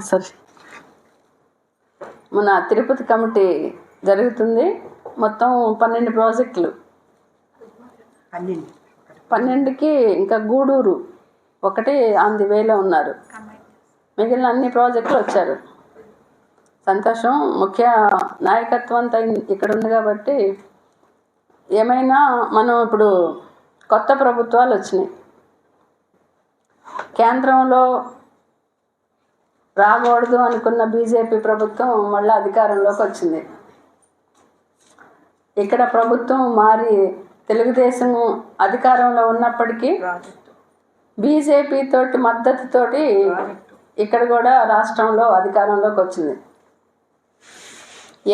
సరే. మన తిరుపతి కమిటీ జరుగుతుంది. మొత్తం పన్నెండు ప్రాజెక్టులు. పన్నెండు. పన్నెండుకి ఇంకా గూడూరు ఒకటి ఆన్ ది వేలో ఉన్నారు. మిగిలిన అన్ని ప్రాజెక్టులు వచ్చారు. సంతోషం. ముఖ్య నాయకత్వం అంతా ఇక్కడ ఉంది కాబట్టి ఏమైనా మనం ఇప్పుడు కొత్త ప్రభుత్వాలు వచ్చినాయి. కేంద్రంలో రాకూడదు అనుకున్న బీజేపీ ప్రభుత్వం మళ్ళీ అధికారంలోకి వచ్చింది. ఇక్కడ ప్రభుత్వం మారి తెలుగుదేశం అధికారంలో ఉన్నప్పటికీ బీజేపీ తోటి మద్దతుతోటి ఇక్కడ కూడా రాష్ట్రంలో అధికారంలోకి వచ్చింది.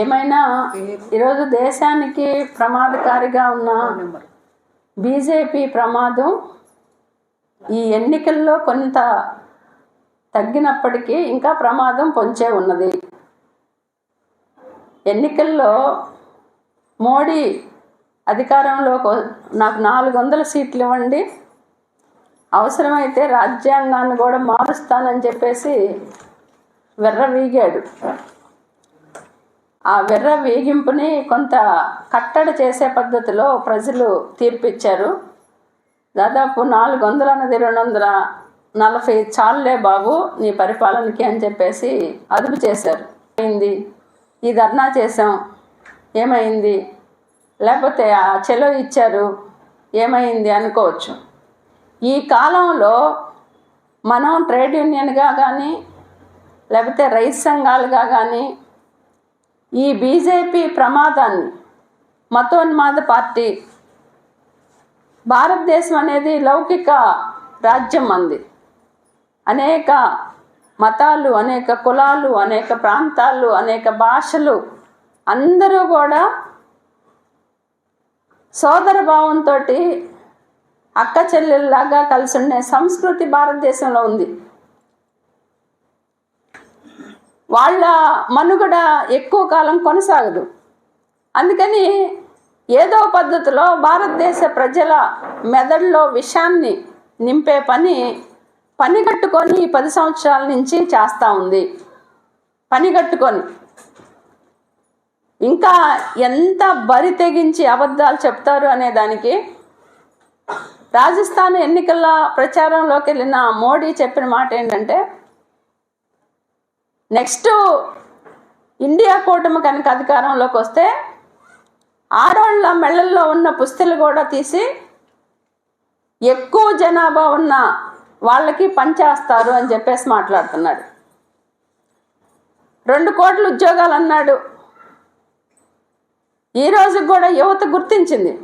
ఏమైనా ఈరోజు దేశానికి ప్రమాదకారిగా ఉన్న బీజేపీ ప్రమాదం ఈ ఎన్నికల్లో కొంత తగ్గినప్పటికీ ఇంకా ప్రమాదం పొంచే ఉన్నది. ఎన్నికల్లో మోడీ అధికారంలోకి నాకు నాలుగు వందల సీట్లు ఇవ్వండి అవసరమైతే రాజ్యాంగాన్ని కూడా మారుస్తానని చెప్పేసి వెర్రవీగాడు ఆ వెర్ర వేగింపుని కొంత కట్టడి చేసే పద్ధతిలో ప్రజలు తీర్పిచ్చారు. దాదాపు నాలుగు వందలు అన్నది రెండు వందల నలభై చాలులే బాబు నీ పరిపాలనకి అని చెప్పేసి అదుపు చేశారు. అయింది ఈ ధర్నా చేసాం ఏమైంది? లేకపోతే ఆ చెలో ఇచ్చారు. ఏమైంది అనుకోవచ్చు. ఈ కాలంలో మనం ట్రేడ్ యూనియన్గా కానీ లేకపోతే రైతు సంఘాలుగా కానీ ఈ బీజేపీ ప్రమాదాన్ని మతోన్మాద పార్టీ భారతదేశం అనేది లౌకిక రాజ్యం అంది. అనేక మతాలు అనేక కులాలు అనేక ప్రాంతాలు అనేక భాషలు అందరూ కూడా సోదర భావంతో అక్క చెల్లెల్లాగా కలిసి ఉండే సంస్కృతి భారతదేశంలో ఉంది. వాళ్ళ మనుగడ ఎక్కువ కాలం కొనసాగదు. అందుకని ఏదో పద్ధతిలో భారతదేశ ప్రజల మెదడులో విషయాన్ని నింపే పని పని కట్టుకొని ఈ పది సంవత్సరాల నుంచి చేస్తూ ఉంది. పని కట్టుకొని. ఇంకా ఎంత బరి తెగించి అబద్ధాలు చెప్తారు అనే దానికి రాజస్థాన్ ఎన్నికల ప్రచారంలోకి వెళ్ళిన మోడీ చెప్పిన మాట ఏంటంటే నెక్స్ట్ ఇండియా కూటమి కనుక అధికారంలోకి వస్తే ఆడవాళ్ళ మెళ్ళల్లో ఉన్న పుస్తలు కూడా తీసి ఎక్కువ జనాభా ఉన్న వాళ్ళకి పంచేస్తారు అని చెప్పేసి మాట్లాడుతున్నాడు. రెండు కోట్ల ఉద్యోగాలు అన్నాడు. ఈ కూడా యువత గుర్తించింది.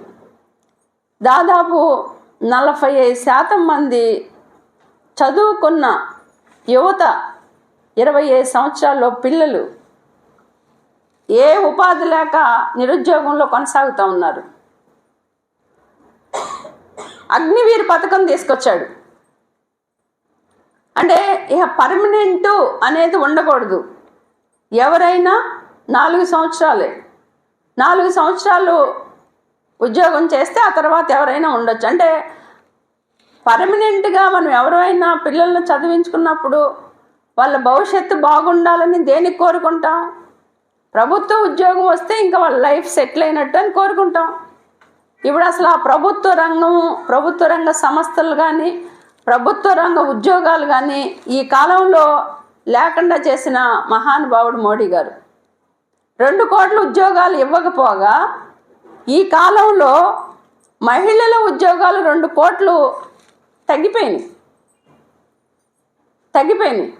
దాదాపు నలభై ఐదు శాతం మంది చదువుకున్న యువత ఇరవై ఐదు సంవత్సరాల్లో పిల్లలు ఏ ఉపాధి లేక నిరుద్యోగంలో కొనసాగుతూ ఉన్నారు. అగ్నివీర్ పథకం తీసుకొచ్చాడు. అంటే ఇక పర్మనెంట్ అనేది ఉండకూడదు. ఎవరైనా నాలుగు సంవత్సరాలే. నాలుగు సంవత్సరాలు ఉద్యోగం చేస్తే ఆ తర్వాత ఎవరైనా ఉండొచ్చు. అంటే పర్మనెంట్గా మనం ఎవరైనా పిల్లల్ని చదివించుకున్నప్పుడు వాళ్ళ భవిష్యత్తు బాగుండాలని దేనికి కోరుకుంటాం? ప్రభుత్వ ఉద్యోగం వస్తే ఇంకా వాళ్ళ లైఫ్ సెటిల్ అయినట్టు అని కోరుకుంటాం. ఇప్పుడు అసలు ఆ ప్రభుత్వ రంగం ప్రభుత్వ రంగ సంస్థలు కానీ ప్రభుత్వ రంగ ఉద్యోగాలు కానీ ఈ కాలంలో లేకుండా చేసిన మహానుభావుడు మోడీ గారు. రెండు కోట్ల ఉద్యోగాలు ఇవ్వకపోగా ఈ కాలంలో మహిళల ఉద్యోగాలు రెండు కోట్లు తగ్గిపోయినాయి. తగ్గిపోయినాయి.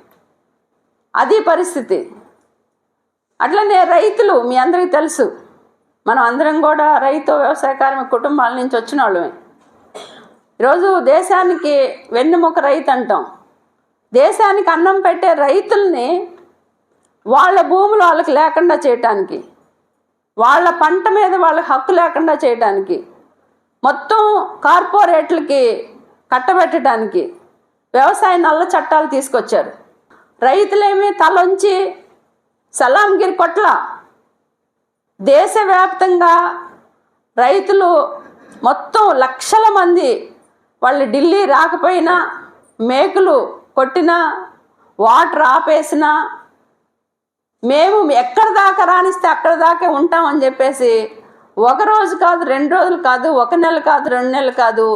అది పరిస్థితి. అట్లనే రైతులు మీ అందరికీ తెలుసు. మనం అందరం కూడా రైతు వ్యవసాయ కార్మిక కుటుంబాల నుంచి వచ్చిన వాళ్ళమే. ఈరోజు దేశానికి వెన్నెముక రైతు అంటాం. దేశానికి అన్నం పెట్టే రైతుల్ని వాళ్ళ భూములు వాళ్ళకి లేకుండా చేయటానికి వాళ్ళ పంట మీద వాళ్ళకి హక్కు లేకుండా చేయటానికి మొత్తం కార్పొరేట్లకి కట్టబెట్టడానికి వ్యవసాయ నల్ల చట్టాలు తీసుకొచ్చారు. రైతులేమి తలొంచి సలాంగిరి కొట్ల. దేశవ్యాప్తంగా రైతులు మొత్తం లక్షల మంది వాళ్ళు ఢిల్లీ రాకపోయినా మేకులు కొట్టినా వాటర్ ఆపేసినా మేము ఎక్కడ దాకా రాణిస్తే అక్కడ దాకా ఉంటామని చెప్పేసి ఒక రోజు కాదు రెండు రోజులు కాదు ఒక నెల కాదు రెండు నెలలు కాదు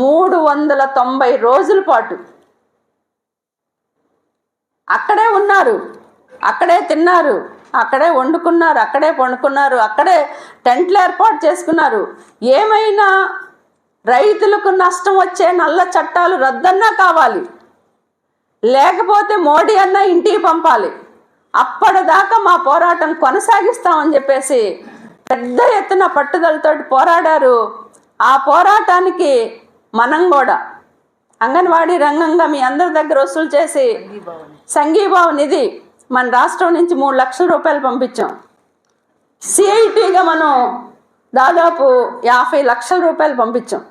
మూడు వందల తొంభై రోజుల పాటు అక్కడే ఉన్నారు. అక్కడే తిన్నారు అక్కడే వండుకున్నారు అక్కడే పండుకున్నారు అక్కడే టెంట్లు ఏర్పాటు చేసుకున్నారు. ఏమైనా రైతులకు నష్టం వచ్చే నల్ల చట్టాలు రద్దన్నా కావాలి. లేకపోతే మోడీ అన్న ఇంటికి పంపాలి. అప్పటిదాకా మా పోరాటం కొనసాగిస్తామని చెప్పేసి పెద్ద ఎత్తున పట్టుదలతోటి పోరాడారు. ఆ పోరాటానికి మనం కూడా అంగన్వాడీ రంగంగా మీ అందరి దగ్గర వసూలు చేసి సంఘీభావ. నిధి మన రాష్ట్రం నుంచి మూడు లక్షల రూపాయలు పంపించాం. సిఐటిగా మనం దాదాపు యాభై లక్షల రూపాయలు పంపించాం.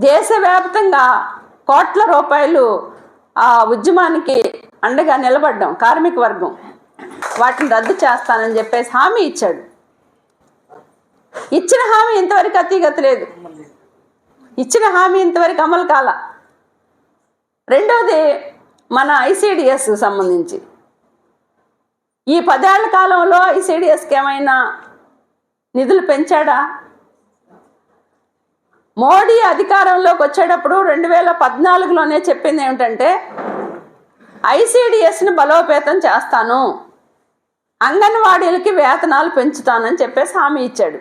దేశవ్యాప్తంగా కోట్ల రూపాయలు ఆ ఉద్యమానికి అండగా నిలబడ్డాం కార్మిక వర్గం. వాటిని రద్దు చేస్తానని చెప్పేసి హామీ ఇచ్చాడు. ఇచ్చిన హామీ ఇంతవరకు అతీగత లేదు ఇచ్చిన హామీ ఇంతవరకు అమలు కాల. రెండవది మన ఐసిడిఎస్ సంబంధించి. ఈ పదేళ్ళ కాలంలో ఐసిడిఎస్కి ఏమైనా నిధులు పెంచాడా? మోడీ అధికారంలోకి వచ్చేటప్పుడు రెండు వేల పద్నాలుగులోనే చెప్పింది ఏమిటంటే ఐసిడిఎస్ని బలోపేతం చేస్తాను అంగన్వాడీలకి వేతనాలు పెంచుతానని చెప్పేసి హామీ ఇచ్చాడు.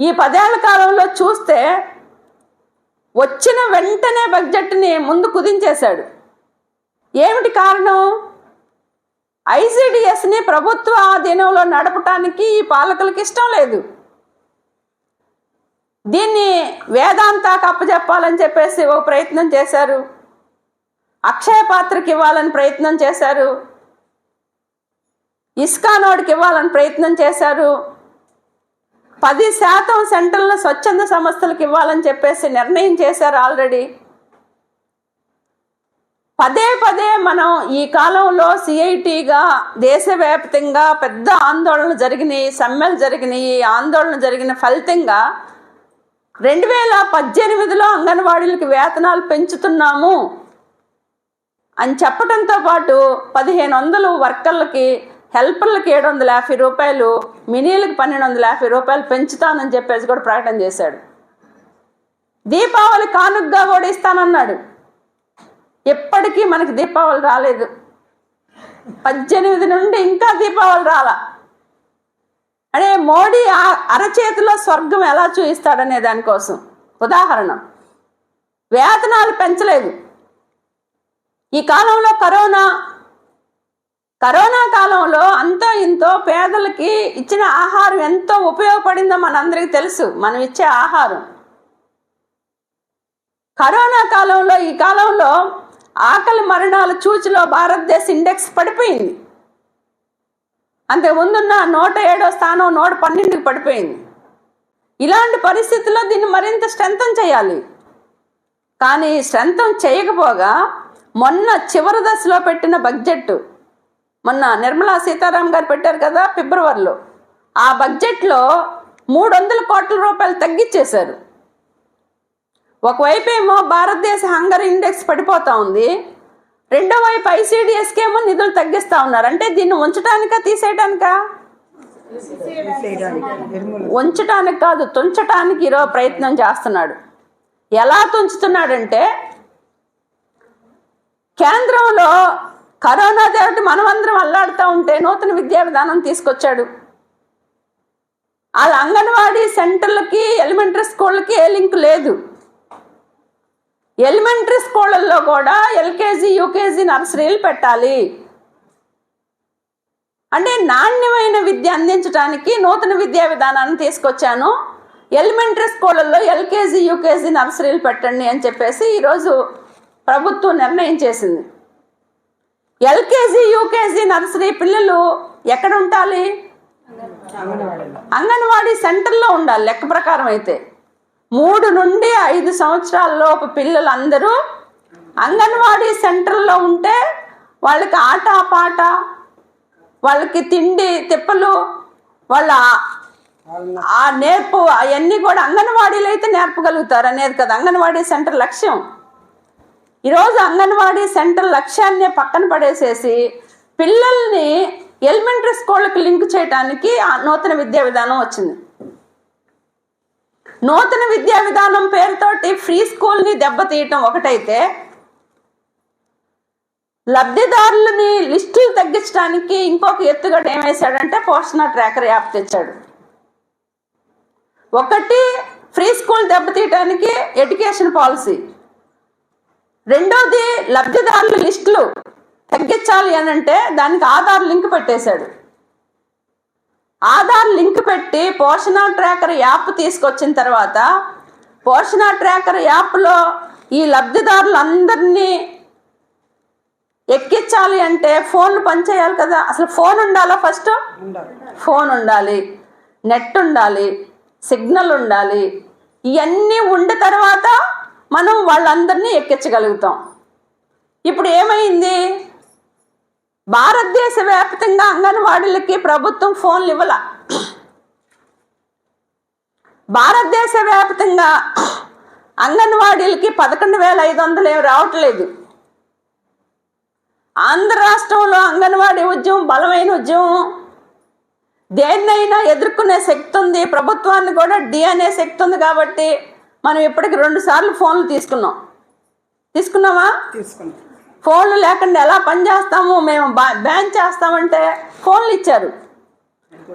ఈ పదేళ్ళ కాలంలో చూస్తే వచ్చిన వెంటనే బడ్జెట్ని ముందు కుదించేశాడు. ఏమిటి కారణం? ఐసిడిఎస్ని ప్రభుత్వ ఆధీనంలో నడపటానికి ఈ పాలకులకు ఇష్టం లేదు. దీన్ని వేదాంతాకు అప్పచెప్పాలని చెప్పేసి ఒక ప్రయత్నం చేశారు. అక్షయ పాత్రకి ఇవ్వాలని ప్రయత్నం చేశారు. ఇస్కానోడికి ఇవ్వాలని ప్రయత్నం చేశారు. పది శాతం సెంటర్ల స్వచ్ఛంద సంస్థలకు ఇవ్వాలని చెప్పేసి నిర్ణయం చేశారు ఆల్రెడీ. పదే పదే మనం ఈ కాలంలో సిఐటిగా దేశవ్యాప్తంగా పెద్ద ఆందోళనలు జరిగినాయి సమ్మెలు జరిగినాయి ఆందోళన జరిగిన ఫలితంగా రెండు వేల పద్దెనిమిదిలో అంగన్వాడీలకి వేతనాలు పెంచుతున్నాము అని చెప్పడంతో పాటు పదిహేను వందలు వర్కర్లకి హెల్పర్లకి ఏడు వందల యాభై రూపాయలు మినీలకు పన్నెండు వందల యాభై రూపాయలు పెంచుతానని చెప్పేసి కూడా ప్రకటన చేశాడు. దీపావళి కానుగ్గా కూడా ఇస్తానన్నాడు. ఎప్పటికీ మనకి దీపావళి రాలేదు. పద్దెనిమిది నుండి ఇంకా దీపావళి రాలా. అంటే మోడీ ఆ- అరచేతిలో స్వర్గం ఎలా చూపిస్తాడనే దానికోసం. ఉదాహరణ వేతనాలు పెంచలేదు. ఈ కాలంలో కరోనా కరోనా కాలంలో అంతో ఇంతో పేదలకి ఇచ్చిన ఆహారం ఎంతో ఉపయోగపడిందో మనందరికీ తెలుసు. మనం ఇచ్చే ఆహారం. కరోనా కాలంలో ఈ కాలంలో ఆకలి మరణాల చూచిలో భారతదేశ ఇండెక్స్ పడిపోయింది. అంతకు ముందున్న నూట ఏడో స్థానం నూట పన్నెండుకి పడిపోయింది. ఇలాంటి పరిస్థితుల్లో దీన్ని మరింత స్ట్రెంథన్ చేయాలి. కానీ స్ట్రెంథన్ చేయకపోగా మొన్న చివరి దశలో పెట్టిన బడ్జెట్ మొన్న నిర్మలా సీతారాం గారు పెట్టారు కదా ఫిబ్రవరిలో ఆ బడ్జెట్లో మూడు వందల కోట్ల రూపాయలు తగ్గించేశారు. ఒకవైపు ఏమో భారతదేశ హంగర్ ఇండెక్స్ పడిపోతూ ఉంది. రెండో వైపు ఐసీడిఎస్కి ఏమో నిధులు తగ్గిస్తూ ఉన్నారు. అంటే దీన్ని ఉంచడానికా తీసేయడానికా ఉంచటానికి కాదు తుంచటానికి ఈరోజు ప్రయత్నం చేస్తున్నాడు. ఎలా తుంచుతున్నాడంటే కేంద్రంలో కరోనా దేవటి మనమందరం అల్లాడుతూ ఉంటే నూతన విద్యా విధానం తీసుకొచ్చాడు. వాళ్ళ అంగన్వాడీ సెంటర్లకి ఎలిమెంటరీ స్కూళ్ళకి ఏ లింక్ లేదు. ఎలిమెంటరీ స్కూళ్ళల్లో కూడా ఎల్కేజీ యూకేజీ నర్సరీలు పెట్టాలి. అంటే నాణ్యమైన విద్య అందించడానికి నూతన విద్యా విధానాన్ని తీసుకొచ్చాను. ఎలిమెంటరీ స్కూళ్ళల్లో ఎల్కేజీ యూకేజీ నర్సరీలు పెట్టండి అని చెప్పేసి ఈరోజు ప్రభుత్వం నిర్ణయం చేసింది. ఎల్కేజీ యూకేజీ నర్సరీ పిల్లలు ఎక్కడ ఉండాలి? అంగన్వాడీ సెంటర్లో ఉండాలి లెక్క ప్రకారం అయితే. మూడు నుండి ఐదు సంవత్సరాలలోపు పిల్లలందరూ అంగన్వాడీ సెంటర్లో ఉంటే వాళ్ళకి ఆట పాట వాళ్ళకి తిండి తిప్పలు వాళ్ళ ఆ నేర్పు అవన్నీ కూడా అంగన్వాడీలో అయితే నేర్పగలుగుతారు అనేది కదా. అంగన్వాడీ సెంటర్ లక్ష్యం. ఈరోజు అంగన్వాడీ సెంటర్ లక్ష్యాన్ని పక్కన పడేసేసి పిల్లల్ని ఎలిమెంటరీ స్కూళ్ళకి లింక్ చేయడానికి ఆ నూతన విద్యా విధానం వచ్చింది. నూతన విద్యా విధానం పేరుతోటి ఫ్రీ స్కూల్ని దెబ్బతీయటం ఒకటైతే లబ్ధిదారులని లిస్టులు తగ్గించడానికి ఇంకొక ఎత్తుగడ ఏమేశాడంటే పోషణ ట్రాకర్ యాప్ తెచ్చాడు. ఒకటి ఫ్రీ స్కూల్ దెబ్బతీయటానికి ఎడ్యుకేషన్ పాలసీ. రెండోది లబ్ధిదారుల లిస్టులు తగ్గించాలి అని అంటే దానికి ఆధార్ లింక్ పెట్టేశాడు. ఆధార్ లింక్ పెట్టి పోషణ ట్రాకర్ యాప్ తీసుకొచ్చిన తర్వాత పోషణ ట్రాకర్ యాప్లో ఈ లబ్ధిదారులందరినీ ఎక్కించాలి అంటే ఫోన్లు పనిచేయాలి కదా. అసలు ఫోన్ ఉండాలా ఫస్ట్? ఫోన్ ఉండాలి. నెట్ ఉండాలి. సిగ్నల్ ఉండాలి. ఇవన్నీ ఉండే తర్వాత మనం వాళ్ళందరినీ ఎక్కించగలుగుతాం. ఇప్పుడు ఏమైంది? భారతదేశ వ్యాప్తంగా అంగన్వాడీలకి ప్రభుత్వం ఫోన్లు ఇవ్వాల. భారతదేశ వ్యాప్తంగా అంగన్వాడీలకి పదకొండు వేల ఐదు వందలు ఏమి రావట్లేదు. ఆంధ్ర రాష్ట్రంలో అంగన్వాడీ ఉద్యమం బలమైన ఉద్యమం. దేన్నైనా ఎదుర్కొనే శక్తి ఉంది. ప్రభుత్వాన్ని కూడా డి అనే శక్తి ఉంది కాబట్టి మనం ఇప్పటికి రెండు సార్లు ఫోన్లు తీసుకున్నాం. తీసుకున్నామా తీసుకున్నాం. ఫోన్లు లేకుండా ఎలా పనిచేస్తాము మేము బా- బ్యాన్ చేస్తామంటే ఫోన్లు ఇచ్చారు.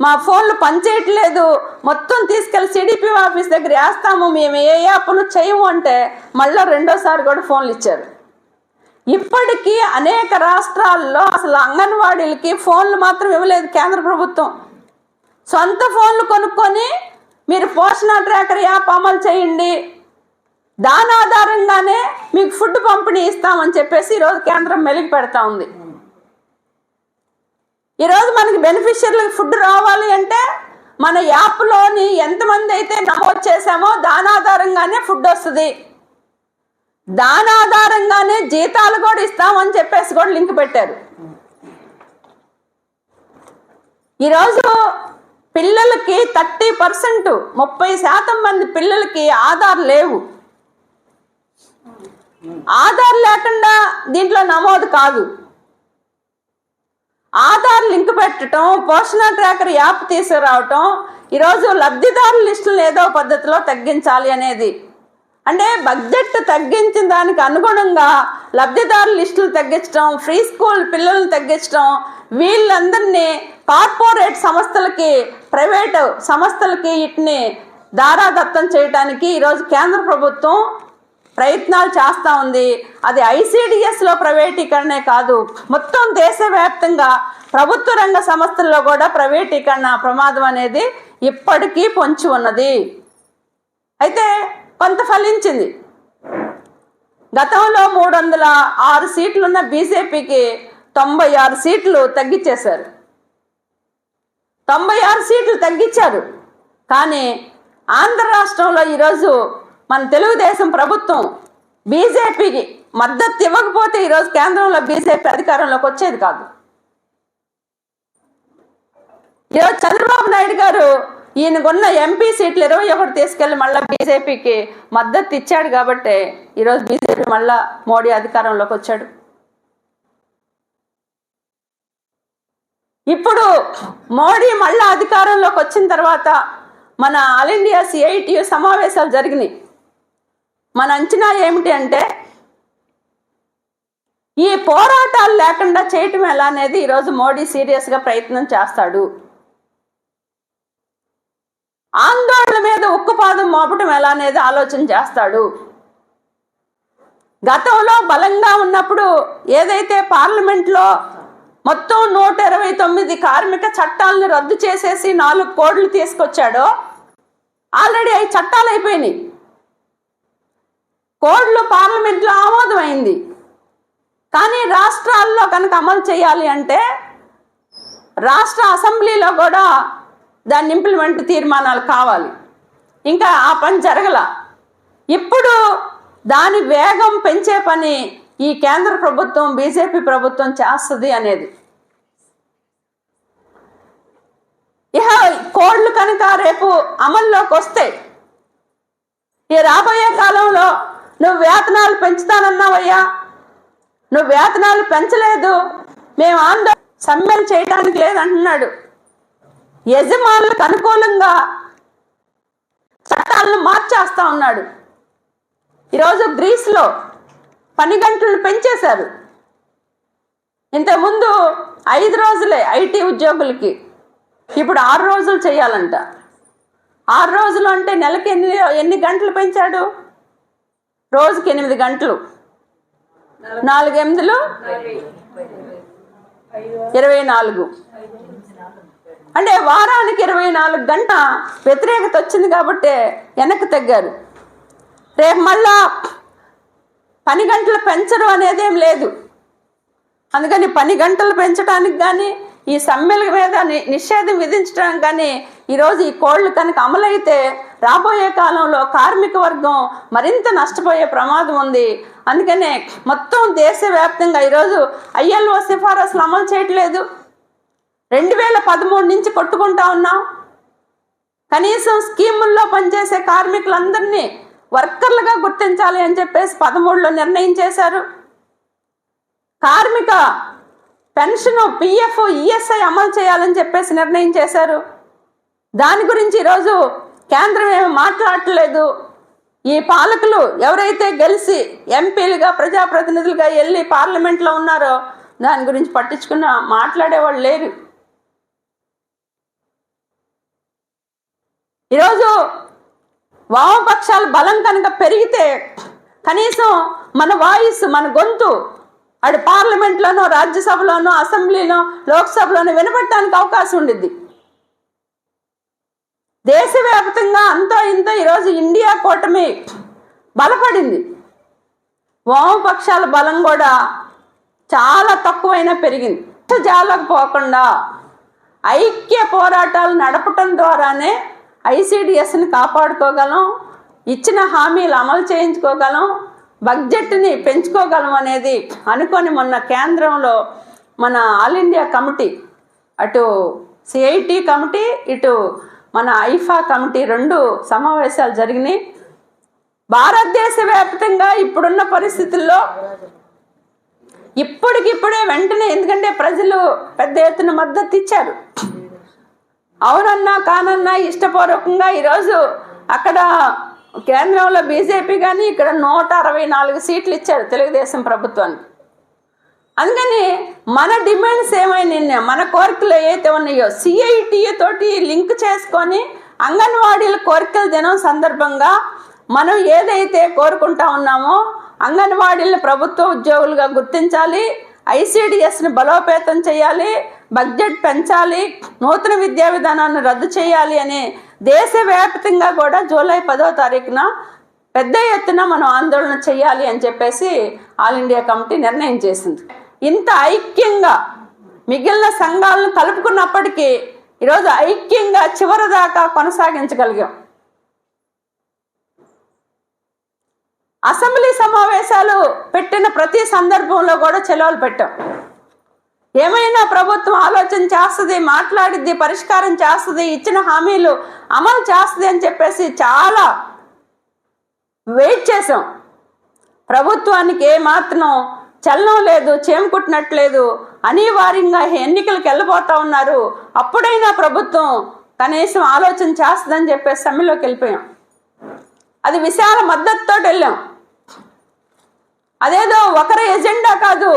మా ఫోన్లు పనిచేయట్లేదు మొత్తం తీసుకెళ్ళి సిడిపి ఆఫీస్ దగ్గర వేస్తాము. మేము ఏ యాప్లు చేయము అంటే మళ్ళీ రెండోసారి కూడా ఫోన్లు ఇచ్చారు. ఇప్పటికీ అనేక రాష్ట్రాల్లో అసలు అంగన్వాడీలకి ఫోన్లు మాత్రం ఇవ్వలేదు కేంద్ర ప్రభుత్వం. సొంత ఫోన్లు కొనుక్కొని మీరు పోషణ ట్రాకర్ యాప్ అమలు చేయండి. దాని ఆధారంగానే మీకు ఫుడ్ పంపిణీ ఇస్తామని చెప్పేసి ఈరోజు కేంద్రం మెలిగి పెడతా ఉంది. ఈరోజు మనకి బెనిఫిషియర్లకు ఫుడ్ రావాలి అంటే మన యాప్లోని ఎంతమంది అయితే నమోదు చేశామో దాని ఆధారంగానే ఫుడ్ వస్తుంది. దాని ఆధారంగానే జీతాలు కూడా ఇస్తామని చెప్పేసి కూడా లింక్ పెట్టారు. ఈరోజు పిల్లలకి థర్టీ పర్సెంట్ ముప్పై శాతం మంది పిల్లలకి ఆధార్ లేవు. ఆధార్ లేకుండా దీంట్లో నమోదు కాదు. ఆధార్ లింక్ పెట్టడం పోషణ ట్రాకర్ యాప్ తీసుకురావటం ఈరోజు లబ్ధిదారుల లిస్టులను ఏదో పద్ధతిలో తగ్గించాలి అనేది. అంటే బడ్జెట్ తగ్గించిన దానికి అనుగుణంగా లబ్ధిదారుల లిస్టులు తగ్గించడం ఫ్రీ స్కూల్ పిల్లల్ని తగ్గించడం వీళ్ళందరినీ కార్పొరేట్ సంస్థలకి ప్రైవేటు సంస్థలకి వీటిని దారాదత్తం చేయడానికి ఈరోజు కేంద్ర ప్రభుత్వం ప్రయత్నాలు చేస్తూ ఉంది. అది ఐసీడిఎస్లో ప్రైవేటీకరణే కాదు. మొత్తం దేశవ్యాప్తంగా ప్రభుత్వ రంగ సంస్థల్లో కూడా ప్రైవేటీకరణ ప్రమాదం అనేది ఇప్పటికీ పొంచి ఉన్నది. అయితే కొంత ఫలించింది. గతంలో మూడు వందల ఆరు సీట్లున్న బీజేపీకి తొంభై ఆరు సీట్లు తగ్గించేశారు తొంభై ఆరు సీట్లు తగ్గించారు కానీ ఆంధ్ర రాష్ట్రంలో ఈరోజు మన తెలుగుదేశం ప్రభుత్వం బీజేపీకి మద్దతు ఇవ్వకపోతే ఈరోజు కేంద్రంలో బీజేపీ అధికారంలోకి వచ్చేది కాదు. ఈరోజు చంద్రబాబు నాయుడు గారు ఈయనకున్న ఎంపీ సీట్లు ఇరవై ఒకటి తీసుకెళ్ళి మళ్ళీ బీజేపీకి మద్దతు ఇచ్చాడు కాబట్టి ఈరోజు బీజేపీ మళ్ళా మోడీ అధికారంలోకి వచ్చాడు. ఇప్పుడు మోడీ మళ్ళా అధికారంలోకి వచ్చిన తర్వాత మన ఆల్ ఇండియా సిఐటియు సమావేశాలు జరిగినాయి. మన అంచనా ఏమిటి అంటే ఈ పోరాటాలు లేకుండా చేయటం ఎలా అనేది ఈరోజు మోడీ సీరియస్గా ప్రయత్నం చేస్తాడు. ఆందోళన మీద ఉక్కుపాదం మోపటం ఎలా అనేది ఆలోచన చేస్తాడు. గతంలో బలంగా ఉన్నప్పుడు ఏదైతే పార్లమెంట్లో మొత్తం నూట ఇరవై తొమ్మిది కార్మిక చట్టాలను రద్దు చేసేసి నాలుగు కోడ్లు తీసుకొచ్చాడో ఆల్రెడీ అవి చట్టాలు అయిపోయినాయి. కోడ్లు పార్లమెంట్లో ఆమోదమైంది. కానీ రాష్ట్రాల్లో కనుక అమలు చేయాలి అంటే రాష్ట్ర అసెంబ్లీలో కూడా దాన్ని ఇంప్లిమెంట్ తీర్మానాలు కావాలి. ఇంకా ఆ పని జరగల. ఇప్పుడు దాని వేగం పెంచే పని ఈ కేంద్ర ప్రభుత్వం బీజేపీ ప్రభుత్వం చేస్తుంది అనేది. ఇహ కోడ్లు కనుక రేపు అమల్లోకి వస్తే ఈ రాబోయే కాలంలో నువ్వు వేతనాలు పెంచుతానన్నావయ్యా. నువ్వు వేతనాలు పెంచలేదు. మేము ఆందోళన సమ్మెలు చేయడానికి లేదంటున్నాడు. యజమానులకు అనుకూలంగా చట్టాలను మార్చేస్తా ఉన్నాడు. ఈరోజు గ్రీస్లో పని గంటలు పెంచేశారు. ఇంతకుముందు ఐదు రోజులే ఐటీ ఉద్యోగులకి. ఇప్పుడు ఆరు రోజులు చేయాలంట. ఆరు రోజులు అంటే నెలకి ఎన్ని ఎన్ని గంటలు పెంచాడు? రోజుకి ఎనిమిది గంటలు. నాలుగు ఎనిమిదిలు ఇరవై నాలుగు. అంటే వారానికి ఇరవై నాలుగు గంట వ్యతిరేకత వచ్చింది కాబట్టి వెనక్కి తగ్గారు. రేపు మళ్ళా పని గంటలు పెంచడం అనేది ఏం లేదు. అందుకని పని గంటలు పెంచడానికి కానీ ఈ సమ్మెల మీద ని- నిషేధం విధించడానికి కానీ ఈరోజు ఈ కోళ్ళు కనుక అమలైతే రాబోయే కాలంలో కార్మిక వర్గం మరింత నష్టపోయే ప్రమాదం ఉంది. అందుకనే మొత్తం దేశవ్యాప్తంగా ఈరోజు ఐఎల్ఓ సిఫారసులు అమలు చేయట్లేదు. రెండు వేల పదమూడు నుంచి కొట్టుకుంటా ఉన్నాం. కనీసం స్కీముల్లో పనిచేసే కార్మికులందరినీ వర్కర్లుగా గుర్తించాలి అని చెప్పేసి పదమూడులో నిర్ణయం చేశారు. కార్మిక పెన్షన్ పిఎఫ్ ఈఎస్ఐ అమలు చేయాలని చెప్పేసి నిర్ణయం చేశారు. దాని గురించి ఈరోజు కేంద్రం ఏమి మాట్లాడట్లేదు. ఈ పాలకులు ఎవరైతే గెలిచి ఎంపీలుగా ప్రజాప్రతినిధులుగా వెళ్ళి పార్లమెంట్లో ఉన్నారో దాని గురించి పట్టించుకున్న మాట్లాడేవాళ్ళు లేరు. ఈరోజు వామపక్షాలు బలం కనుక పెరిగితే కనీసం మన వాయిస్ మన గొంతు అటు పార్లమెంట్లోనో రాజ్యసభలోనో అసెంబ్లీలో లోక్సభలోనో వినపడటానికి అవకాశం ఉండిద్ది. దేశవ్యాప్తంగా అంతా ఇంతో ఈరోజు ఇండియా కూటమి బలపడింది. వామపక్షాల బలం కూడా చాలా తక్కువైనా పెరిగింది. జాలకు పోకుండా ఐక్య పోరాటాలు నడపటం ద్వారానే ఐసిడిఎస్ని కాపాడుకోగలం ఇచ్చిన హామీలు అమలు చేయించుకోగలం బడ్జెట్ని పెంచుకోగలం అనేది అనుకొని మొన్న కేంద్రంలో మన ఆల్ ఇండియా కమిటీ అటు సిఐటి కమిటీ ఇటు మన ఐఫా కమిటీ రెండు సమావేశాలు జరిగినాయి. భారతదేశ వ్యాప్తంగా ఇప్పుడున్న పరిస్థితుల్లో ఇప్పటికిప్పుడే వెంటనే ఎందుకంటే ప్రజలు పెద్ద ఎత్తున మద్దతు ఇచ్చారు. అవునన్నా కానన్నా ఇష్టపూర్వకంగా ఈరోజు అక్కడ కేంద్రంలో బీజేపీ కానీ ఇక్కడ నూట అరవై నాలుగు సీట్లు ఇచ్చారు తెలుగుదేశం ప్రభుత్వానికి. అందుకని మన డిమాండ్స్ ఏమైనా మన కోరికలు ఏవైతే ఉన్నాయో సిఐటి తోటి లింక్ చేసుకొని అంగన్వాడీల కోరికల దినం సందర్భంగా మనం ఏదైతే కోరుకుంటా ఉన్నామో అంగన్వాడీలను ప్రభుత్వ ఉద్యోగులుగా గుర్తించాలి ఐసిడిఎస్ని బలోపేతం చేయాలి బడ్జెట్ పెంచాలి నూతన విద్యా విధానాన్ని రద్దు చేయాలి అని దేశవ్యాప్తంగా కూడా జూలై పదో తారీఖున పెద్ద ఎత్తున మనం ఆందోళన చేయాలి అని చెప్పేసి ఆల్ ఇండియా కమిటీ నిర్ణయం చేసింది. ఇంత ఐక్యంగా మిగిలిన సంఘాలను కలుపుకున్నప్పటికీ ఈరోజు ఐక్యంగా చివరి దాకా కొనసాగించగలిగాం. అసెంబ్లీ సమావేశాలు పెట్టిన ప్రతి సందర్భంలో కూడా చెలవులు పెట్టాం. ఏమైనా ప్రభుత్వం ఆలోచన చేస్తుంది మాట్లాడిద్ది పరిష్కారం చేస్తుంది ఇచ్చిన హామీలు అమలు చేస్తుంది అని చెప్పేసి చాలా వెయిట్ చేసాం ప్రభుత్వానికి ఏమాత్రం చలనం లేదు చేమకుట్టినట్లేదు అనివార్యంగా ఎన్నికలకు వెళ్ళిపోతా ఉన్నారు. అప్పుడైనా ప్రభుత్వం కనీసం ఆలోచన చేస్తుందని చెప్పేసి సమ్మెలోకి వెళ్ళిపోయాం. అది విశాల మద్దతుతో వెళ్ళాం. అదేదో ఒకరి ఎజెండా కాదు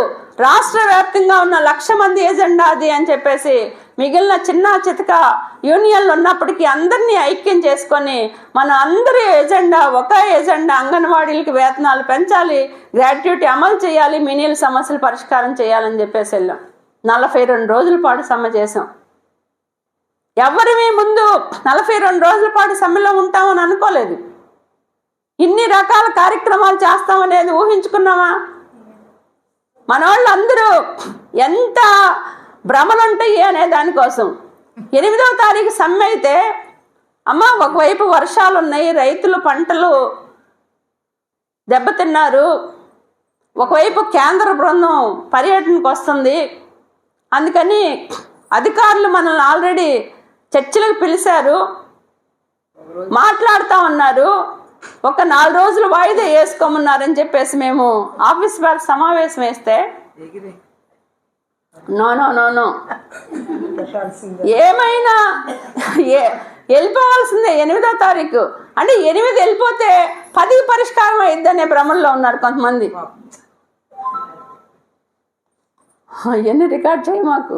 రాష్ట్ర వ్యాప్తంగా ఉన్న లక్ష మంది ఎజెండా అది అని చెప్పేసి మిగిలిన చిన్న చితక యూనియన్లు ఉన్నప్పటికీ అందరినీ ఐక్యం చేసుకొని మన అందరి ఎజెండా ఒకే ఎజెండా అంగన్వాడీలకి వేతనాలు పెంచాలి గ్రాట్యుటీ అమలు చేయాలి మినీల సమస్యలు పరిష్కారం చేయాలని చెప్పేసి వెళ్ళాం. నలభై రెండు రోజుల పాటు సమ్మె చేసాం ఎవరివి ముందు నలభై రెండు రోజుల పాటు సమ్మెలో ఉంటామని అనుకోలేదు. ఇన్ని రకాల కార్యక్రమాలు చేస్తామనేది ఊహించుకున్నామా? మన వాళ్ళందరూ ఎంత భ్రమలు ఉంటాయి అనే దానికోసం ఎనిమిదవ తారీఖు సమ్మె అయితే అమ్మ ఒకవైపు వర్షాలు ఉన్నాయి రైతులు పంటలు దెబ్బతిన్నారు ఒకవైపు కేంద్ర బృందం పర్యటనకు వస్తుంది అందుకని అధికారులు మనల్ని ఆల్రెడీ చర్చలకు పిలిచారు. మాట్లాడుతూ ఉన్నారు. ఒక నాలుగు రోజులు వాయిదా వేసుకోమన్నారని చెప్పేసి మేము ఆఫీస్ వాళ్ళ సమావేశం వేస్తే నో నో నో నో ఏమైనా? ఏ వెళ్ళిపోవాల్సిందే ఎనిమిదో తారీఖు. అంటే ఎనిమిది వెళ్ళిపోతే పదికి పరిష్కారం అయిద్దనే భ్రమంలో ఉన్నారు కొంతమంది. అవన్నీ రికార్డ్ చేయి మాకు.